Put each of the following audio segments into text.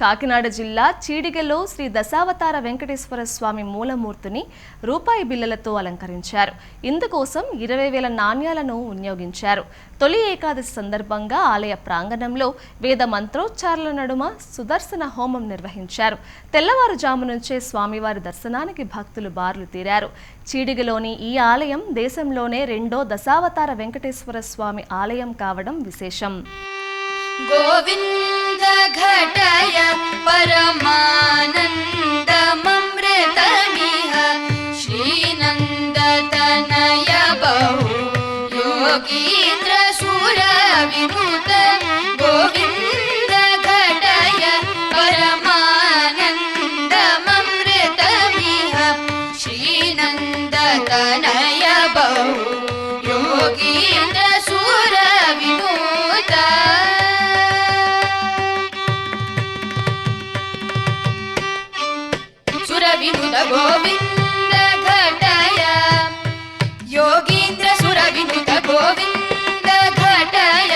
కాకినాడ జిల్లా చీడిగలో శ్రీ దశావతార వెంకటేశ్వర స్వామి మూలమూర్తిని రూపాయి బిల్లలతో అలంకరించారు. ఇందుకోసం ఇరవై వేల నాణ్యాలను వినియోగించారు. తొలి ఏకాదశి సందర్భంగా ఆలయ ప్రాంగణంలో వేద మంత్రోచ్చారాల నడుమ సుదర్శన హోమం నిర్వహించారు. తెల్లవారుజాము నుంచే స్వామివారి దర్శనానికి భక్తులు బార్లు తీరారు. చీడిగలోని ఈ ఆలయం దేశంలోనే రెండో దశావతార వెంకటేశ్వర స్వామి ఆలయం కావడం విశేషం. గోవింద్ घटय योगीन्द्र सुरविनुत गोविन्द घटय परमानन्दममृतमिह। श्रीनन्दतनय बहु सुरविनुत गोविन्द घटय योगीन्द्र सुरविनुत गोविन्द घटय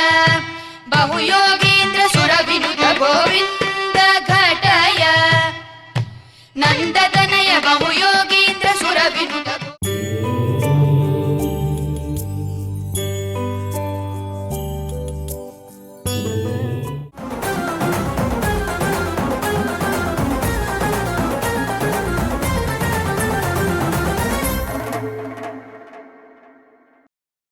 बहु योगीन्द्र सुरविनुत गोविन्द घटय नन्दतनय बहु